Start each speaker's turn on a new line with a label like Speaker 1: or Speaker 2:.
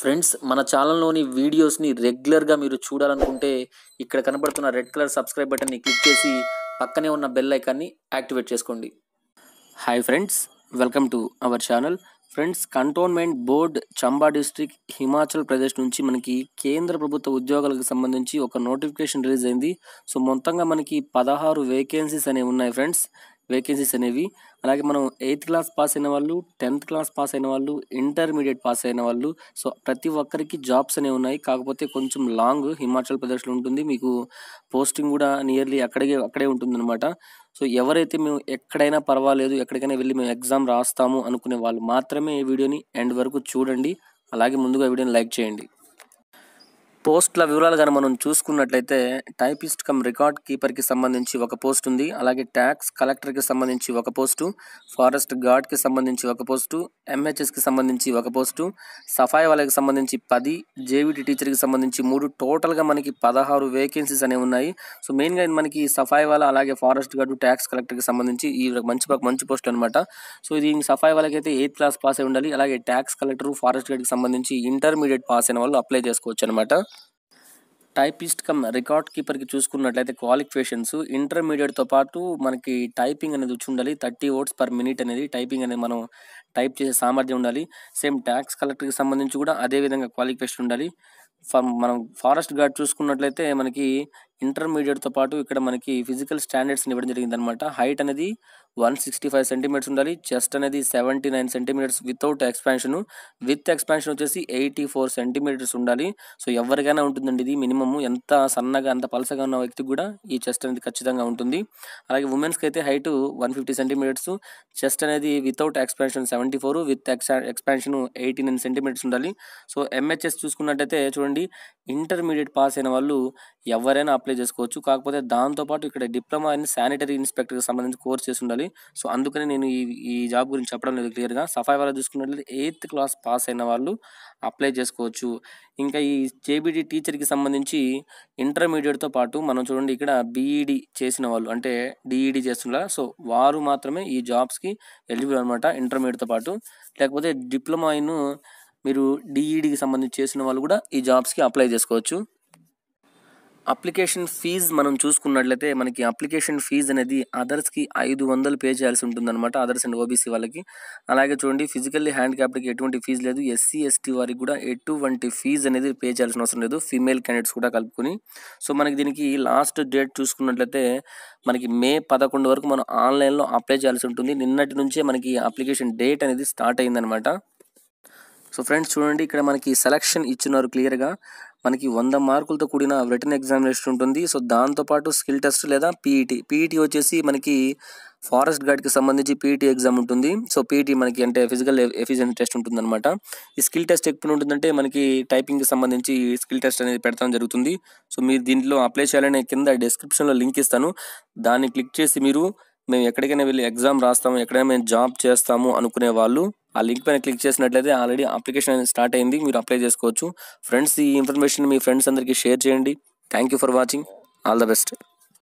Speaker 1: Friends మన ఛానల్లోని వీడియోస్ని రెగ్యులర్గా మీరు చూడాలనుకుంటే ఇక్కడ కనబడుతున్న రెడ్ కలర్ సబ్స్క్రైబ్ బటన్ని క్లిక్ చేసి పక్కనే ఉన్న బెల్ ఐకాన్ని యాక్టివేట్ చేసుకోండి. Hi friends welcome to our channel. Friends cantonment board Chamba district Himachal Pradesh నుంచి మనకి కేంద్ర ప్రభుత్వ ఉద్యోగాలకు సంబంధించి ఒక నోటిఫికేషన్ రిలీజ్ అయింది. సో మొత్తంగా మనకి పదహారు వేకెన్సీస్ అనేవి ఉన్నాయి ఫ్రెండ్స్. వేకెన్సీస్ అనేవి. అలాగే మనం ఎయిత్ క్లాస్ పాస్ అయిన వాళ్ళు టెన్త్ క్లాస్ పాస్ అయిన వాళ్ళు ఇంటర్మీడియట్ పాస్ అయిన వాళ్ళు సో ప్రతి ఒక్కరికి జాబ్స్ అనేవి ఉన్నాయి. కాకపోతే కొంచెం లాంగ్ హిమాచల్ ప్రదేశ్లో ఉంటుంది. మీకు పోస్టింగ్ కూడా నియర్లీ అక్కడే అక్కడే ఉంటుందన్నమాట. సో ఎవరైతే మేము ఎక్కడైనా పర్వాలేదు ఎక్కడికైనా వెళ్ళి మేము ఎగ్జామ్ రాస్తాము అనుకునే వాళ్ళు మాత్రమే ఈ వీడియోని ఎండ్ వరకు చూడండి. అలాగే ముందుగా వీడియోని లైక్ చేయండి. పోస్ట్ల వివరాలు కానీ మనం చూసుకున్నట్లయితే టైపిస్ట్ కమ్ రికార్డ్ కీపర్కి సంబంధించి ఒక పోస్ట్ ఉంది. అలాగే ట్యాక్స్ కలెక్టర్కి సంబంధించి ఒక పోస్టు ఫారెస్ట్ గార్డ్కి సంబంధించి ఒక పోస్టు ఎంహెచ్ఎస్కి సంబంధించి ఒక పోస్టు సఫాయి వాళ్ళకి సంబంధించి పది జేవిటి టీచర్కి సంబంధించి మూడు. టోటల్గా మనకి పదహారు వేకెన్సీస్ అనేవి ఉన్నాయి. సో మెయిన్గా మనకి సఫాయి వాళ్ళ అలాగే ఫారెస్ట్ గార్డు ట్యాక్స్ కలెక్టర్కి సంబంధించి ఈ మంచి మంచి పోస్ట్ అనమాట సో ఇది సఫాయి వాళ్ళకి అయితే ఎయిత్ క్లాస్ పాస్ అయి ఉండాలి. అలాగే ట్యాక్స్ కలెక్టర్ ఫారెస్ట్ గార్డ్కి సంబంధించి ఇంటర్మీడియట్ పాస్ అయిన వాళ్ళు అప్లై చేసుకోవచ్చు అనమాట టైపిస్ట్ కమ్ రికార్డ్ కీపర్కి చూసుకున్నట్లయితే క్వాలిఫికేషన్స్ ఇంటర్మీడియట్తో పాటు మనకి టైపింగ్ అనేది వచ్చి ఉండాలి. థర్టీ ఓట్స్ పర్ మినిట్ అనేది టైపింగ్ అనేది మనం టైప్ చేసే సామర్థ్యం ఉండాలి. సేమ్ ట్యాక్స్ కలెక్టర్కి సంబంధించి కూడా అదే విధంగా క్వాలిఫికేషన్ ఉండాలి. ఫర్ మనం ఫారెస్ట్ గార్డ్ చూసుకున్నట్లయితే మనకి ఇంటర్మీడియట్తో పాటు ఇక్కడ మనకి ఫిజికల్ స్టాండర్డ్స్ ఇవ్వడం జరిగింది అనమాట హైట్ అనేది వన్ సిక్స్టీ ఫైవ్ సెంటీమీటర్స్ ఉండాలి. చెస్ట్ అనేది seventy nine centimetres without expansion. With expansion వచ్చేసి ఎయిటీ ఫోర్ సెంటీమీటర్స్ ఉండాలి. సో ఎవరికైనా ఉంటుందండి ఇది మినిమమ్. ఎంత సన్నగా అంత పలసగా ఉన్న వ్యక్తికి కూడా ఈ చెస్ట్ అనేది ఖచ్చితంగా ఉంటుంది. అలాగే ఉమెన్స్కి అయితే height one fifty centimetres. Chest అనేది without expansion seventy four with expansion eighty nine centimetres ఉండాలి. సో ఎంహెచ్ఎస్ చూసుకున్నట్టయితే చూడండి ఇంటర్మీడియట్ పాస్ అయిన వాళ్ళు ఎవరైనా అప్లై చేసుకోవచ్చు. కాకపోతే దాంతోపాటు ఇక్కడ డిప్లొమా ఇన్ శానిటరీ ఇన్స్పెక్టర్కి సంబంధించి కోర్స్ చేసి ఉండాలి. సో అందుకని నేను ఈ ఈ జాబ్ గురించి చెప్పడం లేదు క్లియర్గా. సఫాయి వాళ్ళు చూసుకున్నట్లయితే ఎయిత్ క్లాస్ పాస్ అయిన వాళ్ళు అప్లై చేసుకోవచ్చు. ఇంకా ఈ జేబీడీ టీచర్కి సంబంధించి ఇంటర్మీడియట్తో పాటు మనం చూడండి ఇక్కడ బీఈడి చేసిన వాళ్ళు అంటే డిఈడి చేస్తున్నారు సో వారు మాత్రమే ఈ జాబ్స్కి ఎలిజిబుల్ అనమాట ఇంటర్మీడియట్తో పాటు. లేకపోతే డిప్లొమా ఇన్ మీరు డిఈడికి సంబంధించి చేసిన వాళ్ళు కూడా ఈ జాబ్స్కి అప్లై చేసుకోవచ్చు. అప్లికేషన్ ఫీజ్ మనం చూసుకున్నట్లయితే మనకి అప్లికేషన్ ఫీజ్ అనేది అదర్స్కి ఐదు వందలు పే చేయాల్సి ఉంటుందన్నమాట అదర్స్ అండ్ ఓబీసీ వాళ్ళకి. అలాగే చూడండి ఫిజికల్లీ హ్యాండిక్యాప్డ్కి ఎటువంటి ఫీజు లేదు. ఎస్సీ ఎస్టీ వారికి కూడా ఎటువంటి ఫీజు అనేది పే చేయాల్సిన అవసరం లేదు. ఫీమేల్ క్యాండిడేట్స్ కూడా కలుపుకొని. సో మనకి దీనికి లాస్ట్ డేట్ చూసుకున్నట్లయితే మనకి మే పదకొండు వరకు మనం ఆన్లైన్లో అప్లై చేయాల్సి ఉంటుంది. నిన్నటి నుంచే మనకి అప్లికేషన్ డేట్ అనేది స్టార్ట్ అయిందనమాట సో ఫ్రెండ్స్ చూడండి ఇక్కడ మనకి సెలక్షన్ ఇచ్చినారు క్లియర్గా. మనకి వంద మార్కులతో కూడిన రిటర్న్ ఎగ్జామినేషన్ ఉంటుంది. సో దాంతోపాటు స్కిల్ టెస్ట్ లేదా పీఈటీ పీఈటీ వచ్చేసి మనకి ఫారెస్ట్ గార్డ్కి సంబంధించి పీఈటీ ఎగ్జామ్ ఉంటుంది. సో పీఈటీ మనకి అంటే ఫిజికల్ ఎఫిషియన్సీ టెస్ట్ ఉంటుంది అనమాట ఈ స్కిల్ టెస్ట్ ఎప్పుడు ఉంటుందంటే మనకి టైపింగ్కి సంబంధించి స్కిల్ టెస్ట్ అనేది పెడతాం జరుగుతుంది. సో మీరు దీంట్లో అప్లై చేయాలని కింద డిస్క్రిప్షన్లో లింక్ ఇస్తాను. దాన్ని క్లిక్ చేసి మీరు మేము ఎక్కడికైనా వెళ్ళి ఎగ్జామ్ రాస్తాము ఎక్కడైనా మేము జాబ్ చేస్తాము అనుకునే వాళ్ళు ఆ లింక్ పైన క్లిక్ చేసినట్లయితే ఆల్రెడీ అప్లికేషన్ స్టార్ట్ అయింది. మీరు అప్లై చేసుకోవచ్చు. ఫ్రెండ్స్ ఈ ఇన్ఫర్మేషన్ మీ ఫ్రెండ్స్ అందరికీ షేర్ చేయండి. Thank you for watching all the best